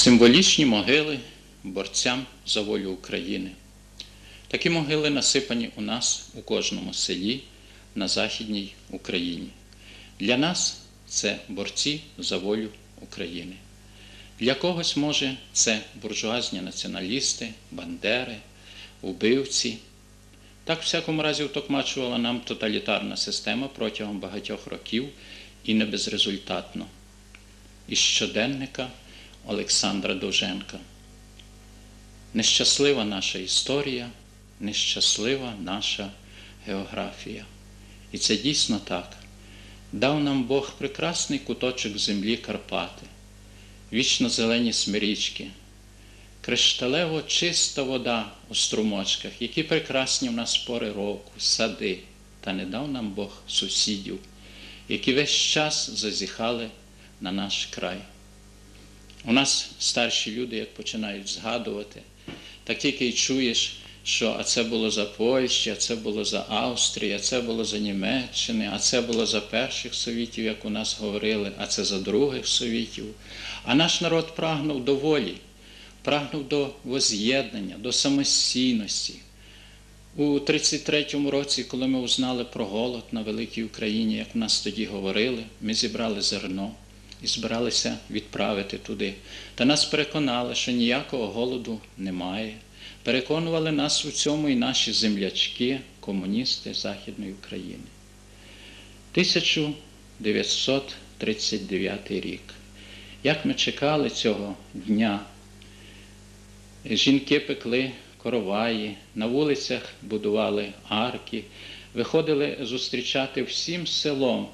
Символічні могили борцям за волю України. Такі могили насипані у нас у кожному селі на Західній Україні. Для нас це борці за волю України. Для когось, може, це буржуазні націоналісти, бандери, убивці. Так, в всякому разі, втокмачувала нам тоталітарна система протягом багатьох років і не безрезультатно. Із щоденника Олександра Довженка. Нещаслива наша історія, нещаслива наша географія. І це дійсно так. Дав нам Бог прекрасний куточок землі Карпати, вічно зелені смирічки, кришталево чиста вода у струмочках, які прекрасні в нас пори року, сади, та не дав нам Бог сусідів, які весь час зазіхали на наш край. У нас старші люди, як починають згадувати, так тільки й чуєш, що а це було за Польщі, а це було за Австрії, а це було за Німеччини, а це було за перших совітів, як у нас говорили, а це за других совітів. А наш народ прагнув до волі, прагнув до воз'єднання, до самостійності. У 33-му році, коли ми узнали про голод на великій Україні, як в нас тоді говорили, ми зібрали зерно і збиралися відправити туди. Та нас переконали, що ніякого голоду немає. Переконували нас у цьому і наші землячки, комуністи Західної України. 1939 рік. Як ми чекали цього дня, жінки пекли короваї, на вулицях будували арки, виходили зустрічати всім селом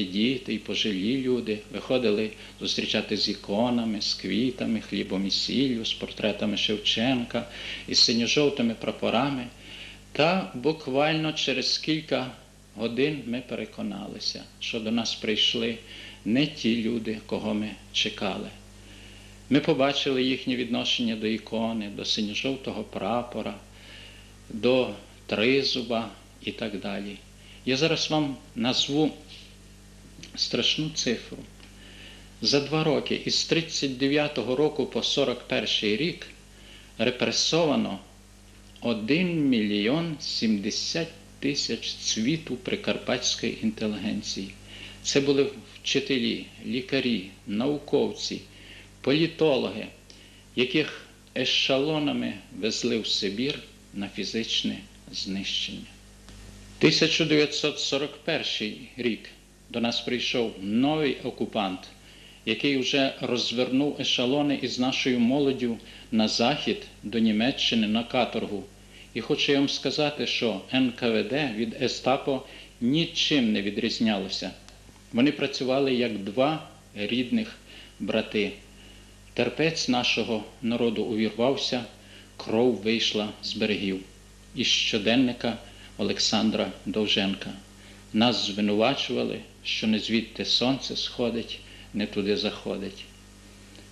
і діти, і пожилі люди виходили зустрічати з іконами, з квітами, хлібом і сіллю, з портретами Шевченка, із синьо-жовтими прапорами. Та буквально через кілька годин ми переконалися, що до нас прийшли не ті люди, кого ми чекали. Ми побачили їхнє відношення до ікони, до синьо-жовтого прапора, до тризуба і так далі. Я зараз вам назву страшну цифру. За два роки із 39 року по 41 рік репресовано 1 мільйон 70 тисяч цвіту прикарпатської інтелігенції. Це були вчителі, лікарі, науковці, політологи, яких ешалонами везли в Сибір на фізичне знищення. 1941 рік до нас прийшов новий окупант, який вже розвернув ешалони із нашою молоддю на захід до Німеччини на каторгу. І хочу вам сказати, що НКВД від Естапо нічим не відрізнялося. Вони працювали як два рідних брати. Терпець нашого народу увірвався, кров вийшла з берегів. Із щоденника Олександра Довженка. Нас звинувачували, що не звідти сонце сходить, не туди заходить.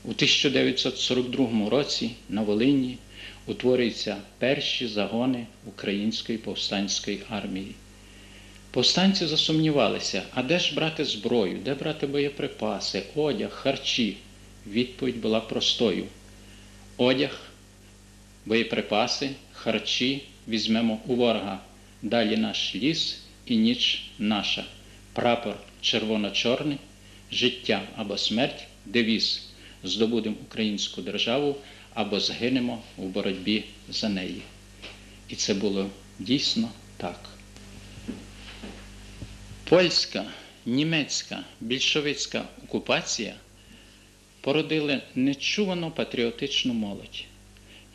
У 1942 році на Волині утворюються перші загони Української повстанської армії. Повстанці засумнівалися, а де ж брати зброю, де брати боєприпаси, одяг, харчі. Відповідь була простою: одяг, боєприпаси, харчі візьмемо у ворога. Далі наш ліс і ніч наша. Прапор червоно-чорний, життя або смерть, девіз. Здобудемо українську державу або згинемо у боротьбі за неї. І це було дійсно так. Польська, німецька, більшовицька окупація породили нечувану патріотичну молодь,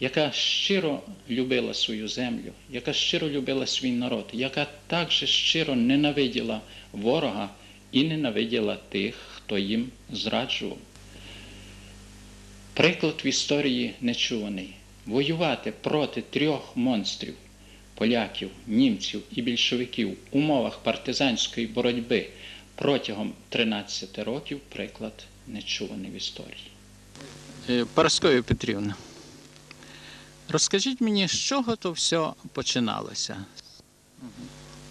яка щиро любила свою землю, яка щиро любила свій народ, яка також щиро ненавиділа ворога і ненавиділа тих, хто їм зраджував. Приклад в історії нечуваний. Воювати проти трьох монстрів поляків, німців і більшовиків в умовах партизанської боротьби протягом 13 років приклад нечуваний в історії. Параскові Петрівна, розкажіть мені, з чого то все починалося?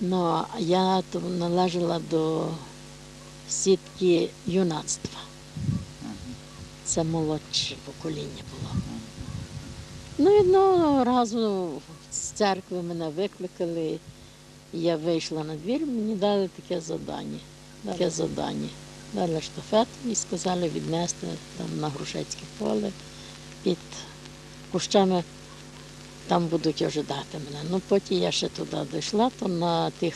Ну, я то належала до сітки юнацтва. це молодше покоління було. Ну і одного разу з церкви мене викликали, я вийшла на двір, мені дали таке завдання. Таке завдання. Дали штафету і сказали віднести там на Грушецьке поле під кущами. Там будуть ожидати мене. Ну потім я ще туди дійшла, то на тих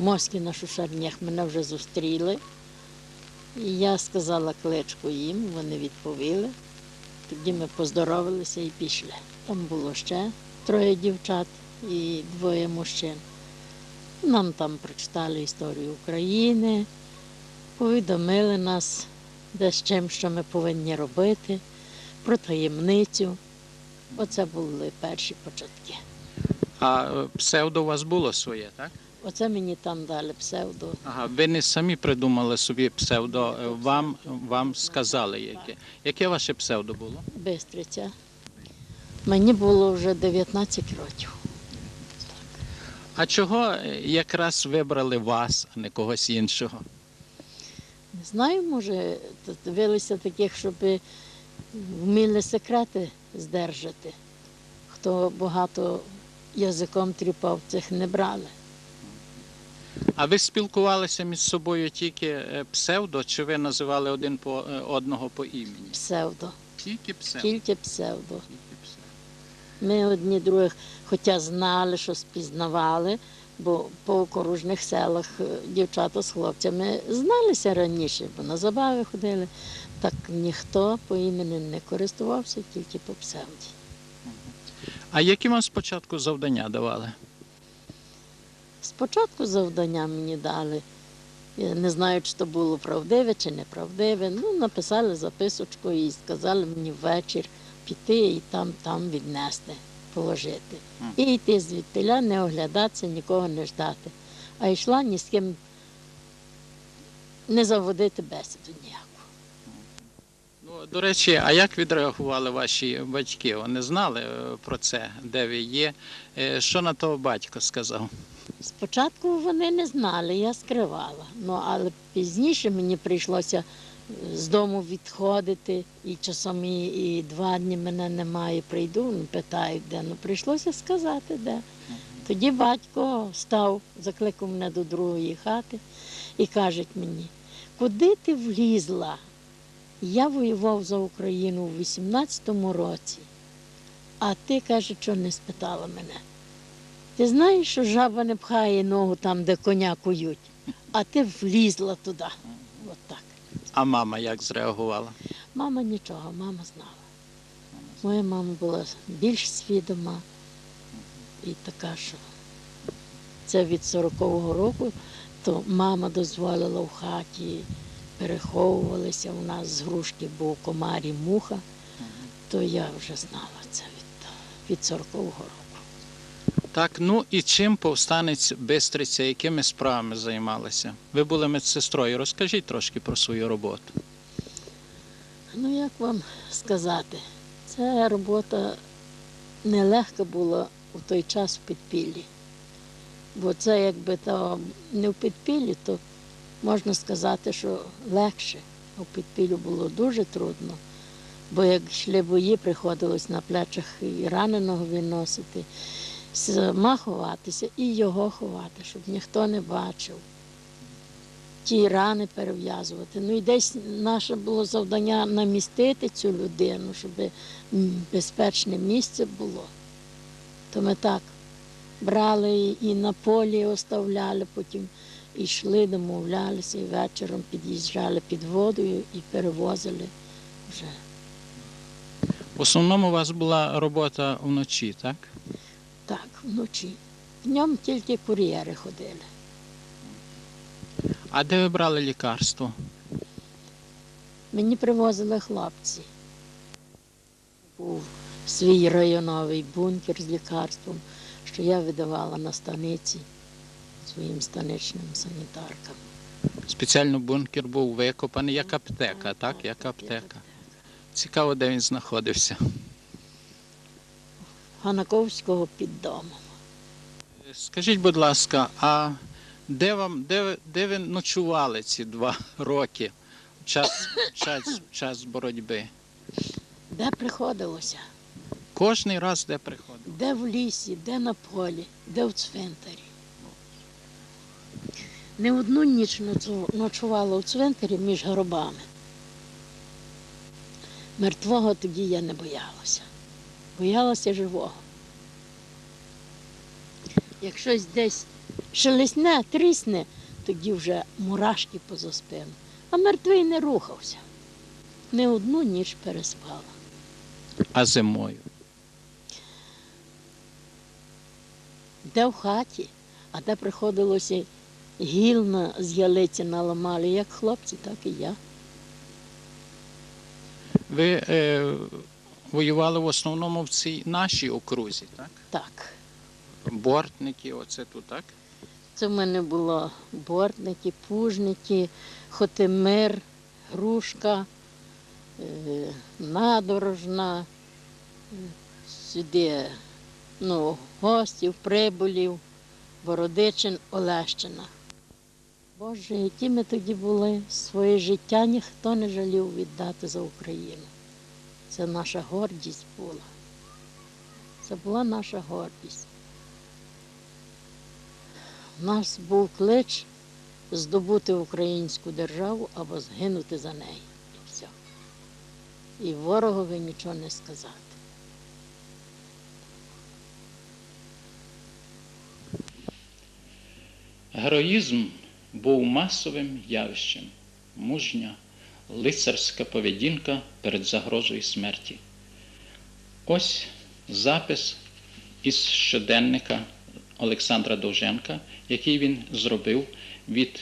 мості на шушарнях мене вже зустріли. І я сказала кличку їм, вони відповіли. Тоді ми поздоровилися і пішли. Там було ще троє дівчат і двоє мужчин. Нам там прочитали історію України, повідомили нас, де з чим, що ми повинні робити, про таємницю. Оце були перші початки. А е, псевдо у вас було своє, так? Оце мені там дали псевдо. Ага, ви не самі придумали собі псевдо, е, вам, вам сказали яке. Яке ваше псевдо було? Бистриця. Мені було вже 19 років. А чого е, якраз вибрали вас, а не когось іншого? Не знаю, може, дивилися таких, щоб вміли секрети здержати. Хто багато язиком тріпав, цих не брали. А ви спілкувалися між собою тільки е, псевдо, чи ви називали один по е, одного по імені? Псевдо, Тільки псевдо. тільки псевдо. Тільки псевдо. Ми одні других, хоча знали, що спізнавали, бо по окружних селах е, дівчата з хлопцями зналися раніше, бо на забави ходили. Так ніхто по імені не користувався, тільки по псевді. А які вам спочатку завдання давали? Спочатку завдання мені дали. Я не знаю, чи то було правдиве чи неправдиве. Ну, написали записочку і сказали мені ввечір піти і там, там віднести, положити. І йти звідтиля, не оглядатися, нікого не ждати. А йшла ні з ким не заводити бесіду ніяку. До речі, а як відреагували ваші батьки? Вони знали е, про це, де ви є? Е, Що на того батько сказав? Спочатку вони не знали, я скривала. Ну, але пізніше мені прийшлося е, з дому відходити, і часом і, і два дні мене немає, прийду, питають, де. Ну, прийшлося сказати, де. Тоді батько став, закликав мене до другої хати і каже мені, куди ти влізла? Я воював за Україну у 18-му році, а ти, каже, що не спитала мене. Ти знаєш, що жаба не пхає ногу там, де коня кують, а ти влізла туди. От так. А мама як зреагувала? Мама нічого, мама знала. Моя мама була більш свідома і така, що це від 40-го року, то мама дозволила в хаті, переховувалися у нас з грушки, був комарі муха, то я вже знала це від, від 40-го року. Так, ну і чим повстанець Бистриця, якими справами займалися? Ви були медсестрою. Розкажіть трошки про свою роботу. Ну, як вам сказати, ця робота нелегка була у той час в підпіллі. Бо це якби то не в підпіллі, то можна сказати, що легше. А в підпіллю було дуже трудно. Бо як йшли бої, приходилось на плечах і раненого виносити, сама ховатися і його ховати, щоб ніхто не бачив. Ті рани перев'язувати. Ну і десь наше було завдання намістити цю людину, щоб безпечне місце було. То ми так брали і на полі оставляли, потім йшли, домовлялися, і вечором під'їжджали під водою і перевозили вже. В основному у вас була робота вночі, так? Так, вночі. Днем тільки кур'єри ходили. А де ви брали лікарство? Мені привозили хлопці. Був свій районовий бункер з лікарством, що я видавала на станиці своїм станичним санітаркам. Спеціально бункер був викопаний як аптека, так? Як аптека. Цікаво, де він знаходився. Ганаковського під домом. Скажіть, будь ласка, а де вам де, ви- де ви ночували ці два роки час, час, час боротьби. Де приходилося? Кожний раз де приходив. Де в лісі, де на полі, де в цвинтарі. Не одну ніч ночувала у цвинтарі між гробами. Мертвого тоді я не боялася. Боялася живого. Як щось десь шелесне, трісне, тоді вже мурашки поза спину. А мертвий не рухався. Не одну ніч переспала. А зимою. де в хаті, а де приходилося гіл на, з ялиці наламали, як хлопці, так і я. Ви е, воювали в основному в цій нашій окрузі, так? Так. Бортники, оце тут, так? Це в мене було бортники, пужники, Хотимир, Грушка, е, Надорожна, е, сюди ну, гостів, прибулів, Бородичин, Олещина. Боже, які ми тоді були, своє життя ніхто не жалів віддати за Україну. Це наша гордість була. Це була наша гордість. У нас був клич здобути українську державу або згинути за неї. І все. І ворогові нічого не сказати. Героїзм був масовим явищем, мужня, лицарська поведінка перед загрозою смерті. Ось запис із щоденника Олександра Довженка, який він зробив від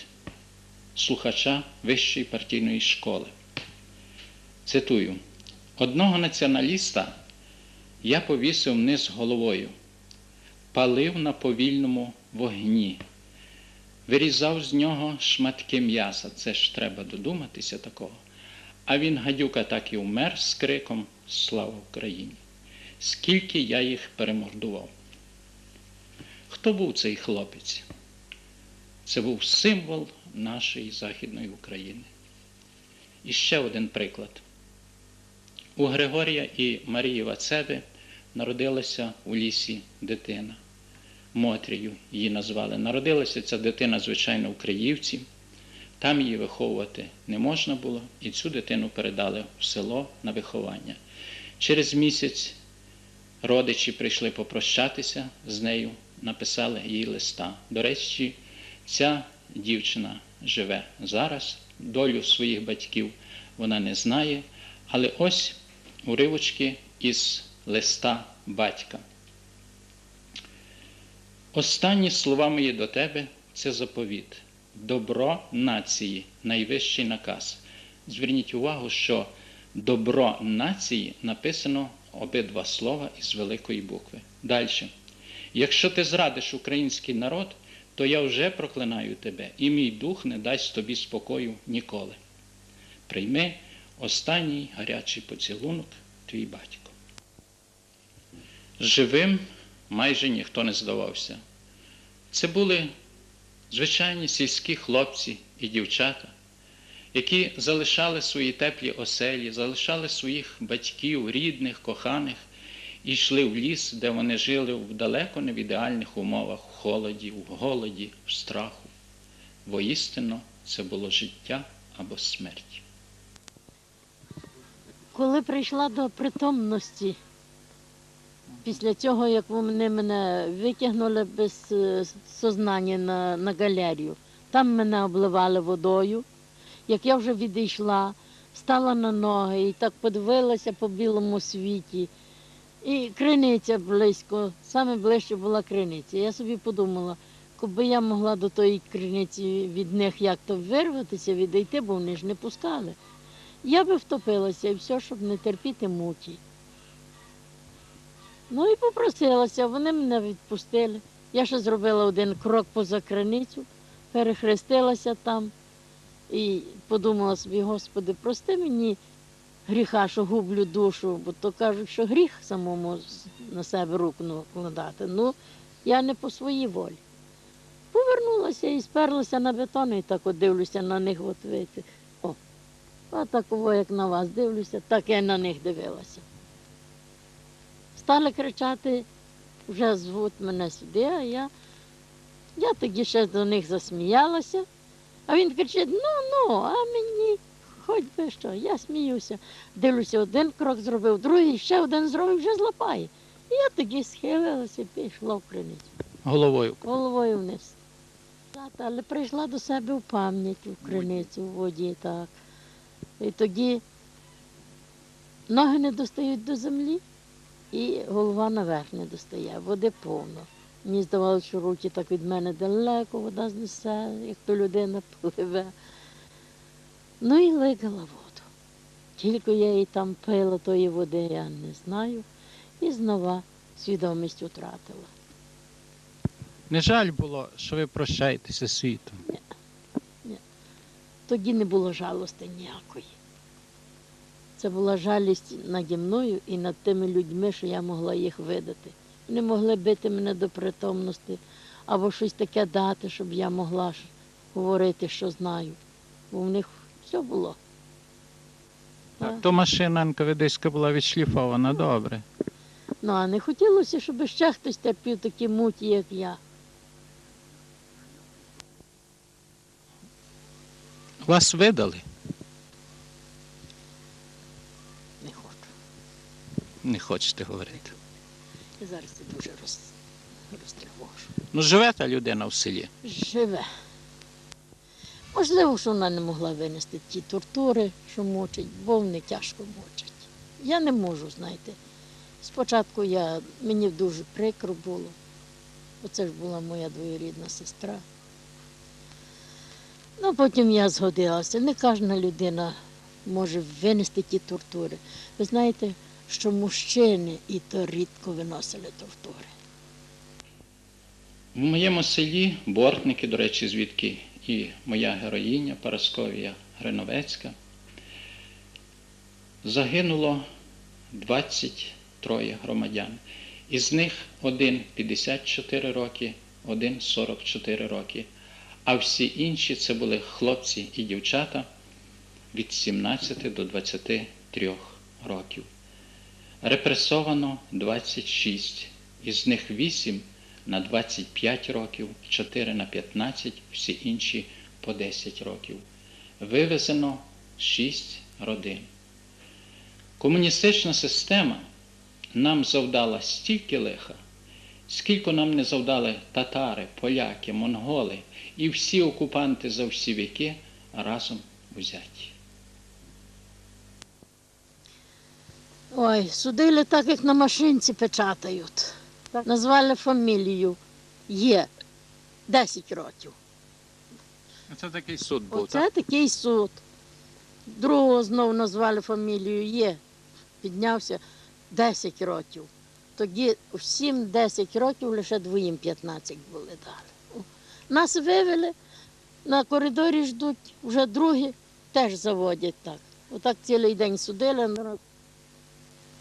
слухача Вищої партійної школи. Цитую: одного націоналіста я повісив вниз головою, палив на повільному вогні вирізав з нього шматки м'яса. Це ж треба додуматися такого. А він, гадюка, так і вмер з криком Слава Україні! Скільки я їх перемордував. Хто був цей хлопець? Це був символ нашої Західної України. І ще один приклад. У Григорія і Марії Вацеви народилася у лісі дитина. Мотрію її назвали. Народилася ця дитина, звичайно, в Криївці. Там її виховувати не можна було, і цю дитину передали в село на виховання. Через місяць родичі прийшли попрощатися з нею, написали їй листа. До речі, ця дівчина живе зараз, долю своїх батьків вона не знає, але ось уривочки із листа батька. Останні слова мої до тебе це заповіт. Добро нації найвищий наказ. Зверніть увагу, що добро нації написано обидва слова із великої букви. Далі. Якщо ти зрадиш український народ, то я вже проклинаю тебе, і мій дух не дасть тобі спокою ніколи. Прийми останній гарячий поцілунок, твій батько. Живим майже ніхто не здавався. Це були звичайні сільські хлопці і дівчата, які залишали свої теплі оселі, залишали своїх батьків, рідних, коханих і йшли в ліс, де вони жили в далеко не в ідеальних умовах, в холоді, в голоді, в страху. Воістину це було життя або смерть. Коли прийшла до притомності, після цього, як вони мене витягнули без е, сознання на, на галерію, там мене обливали водою. Як я вже відійшла, стала на ноги і так подивилася по білому світі. І криниця близько, саме ближче була криниця. Я собі подумала, коби я могла до тої криниці від них як-то вирватися, відійти, бо вони ж не пускали. Я би втопилася і все, щоб не терпіти муті. Ну і попросилася, вони мене відпустили. Я ще зробила один крок поза криницю, перехрестилася там і подумала собі, Господи, прости мені гріха, що гублю душу, бо то кажуть, що гріх самому на себе руку накладати. Ну, я не по своїй волі. Повернулася і сперлася на бетон, і так от дивлюся на них, от видите. О, А такого, як на вас дивлюся, так я на них дивилася. Стали кричати, вже звуть мене сюди, а я, я тоді ще до них засміялася. А він кричить: ну, ну, а мені хоч би що, я сміюся. Дивлюся, один крок зробив, другий, ще один зробив, вже злапає. І я тоді схилилася і пішла в криницю Головою. головою вниз. Але прийшла до себе в пам'ять у криницю в воді, так. І тоді ноги не достають до землі, і голова наверх не достає, води повно. Мені здавалося, що руки так від мене далеко, вода знесе, як то людина пливе. Ну і ликала воду. Тільки я її там пила тої води, я не знаю. І знова свідомість втратила. Не жаль було, що ви прощаєтеся світом. Тоді не було жалости ніякої. Це була жалість наді мною і над тими людьми, що я могла їх видати. Вони могли бити мене до притомності або щось таке дати, щоб я могла говорити, що знаю. Бо в них все було. Так, то машина НКВДська була відшліфована добре. Ну, а не хотілося, щоб ще хтось терпів такі муті, як я. Вас видали? Не хочете говорити. І зараз це дуже роз... розтривожу. Ну, живе та людина в селі. живе. Можливо, що вона не могла винести ті тортури, що мучать, бо вони тяжко мучать. Я не можу, знаєте. Спочатку я, мені дуже прикро було. Оце ж була моя двоюрідна сестра. Ну, потім я згодилася. Не кожна людина може винести ті тортури. Ви знаєте, що мужчини і то рідко виносили тортури. В моєму селі бортники, до речі, звідки і моя героїня Парасковія Гриновецька, загинуло 23 громадян. Із них один 54 роки, один 44 роки. А всі інші це були хлопці і дівчата від 17 до 23 років. Репресовано 26, із них 8 на 25 років, 4 на 15, всі інші по 10 років. Вивезено 6 родин. Комуністична система нам завдала стільки лиха, скільки нам не завдали татари, поляки, монголи і всі окупанти за всі віки разом взяті. Ой, судили так, як на машинці печатають. Назвали фамілію. Є 10 років. Це такий суд був, Оце такий суд. Другого знову назвали фамілію. Є. Піднявся 10 років. Тоді всім 10 років, лише двоїм 15 були дали. Нас вивели, на коридорі ждуть, вже другі теж заводять так. Отак цілий день судили.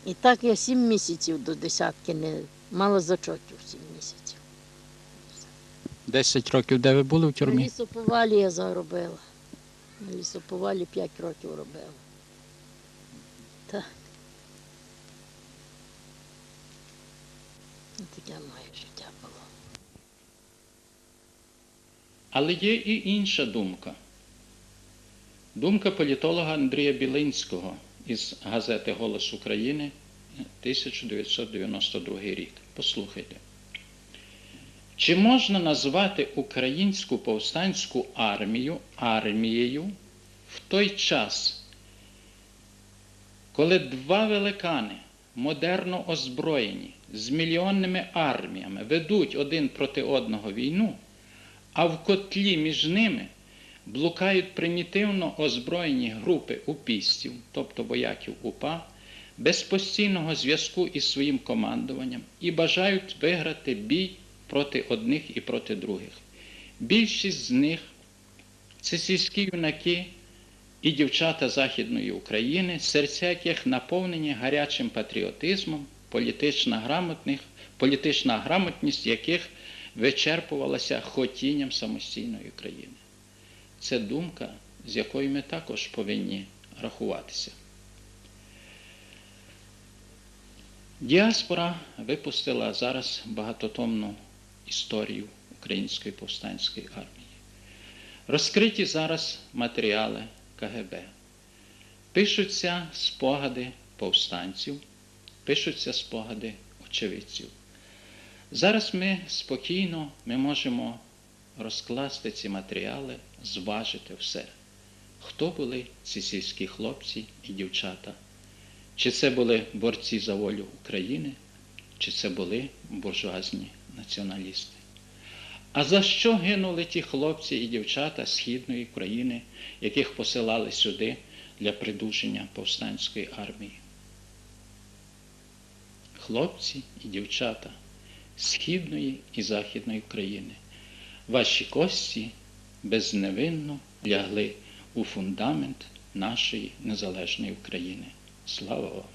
І так я сім місяців до десятки не мала зачотів сім місяців. 10 років, де ви були в На тюрмі? лісоповалі я заробила. На лісоповалі 5 років робила. Так. Ну, Таке моє життя було. Але є і інша думка. Думка політолога Андрія Білинського із газети Голос України 1992 рік. Послухайте. Чи можна назвати українську повстанську армію армією в той час, коли два великани, модерно озброєні, з мільйонними арміями ведуть один проти одного війну, а в котлі між ними блукають примітивно озброєні групи упістів, тобто вояків УПА, без постійного зв'язку із своїм командуванням і бажають виграти бій проти одних і проти других. Більшість з них це сільські юнаки і дівчата Західної України, серця яких наповнені гарячим патріотизмом, політична, грамотних, політична грамотність яких вичерпувалася хотінням самостійної країни. Це думка, з якою ми також повинні рахуватися. Діаспора випустила зараз багатотомну історію Української повстанської армії. Розкриті зараз матеріали КГБ. Пишуться спогади повстанців, пишуться спогади очевидців. Зараз ми спокійно ми можемо розкласти ці матеріали, зважити все. Хто були ці сільські хлопці і дівчата? Чи це були борці за волю України, чи це були буржуазні націоналісти? А за що гинули ті хлопці і дівчата Східної України, яких посилали сюди для придушення повстанської армії? Хлопці і дівчата Східної і Західної України, ваші кості безневинно лягли у фундамент нашої незалежної України. Слава вам!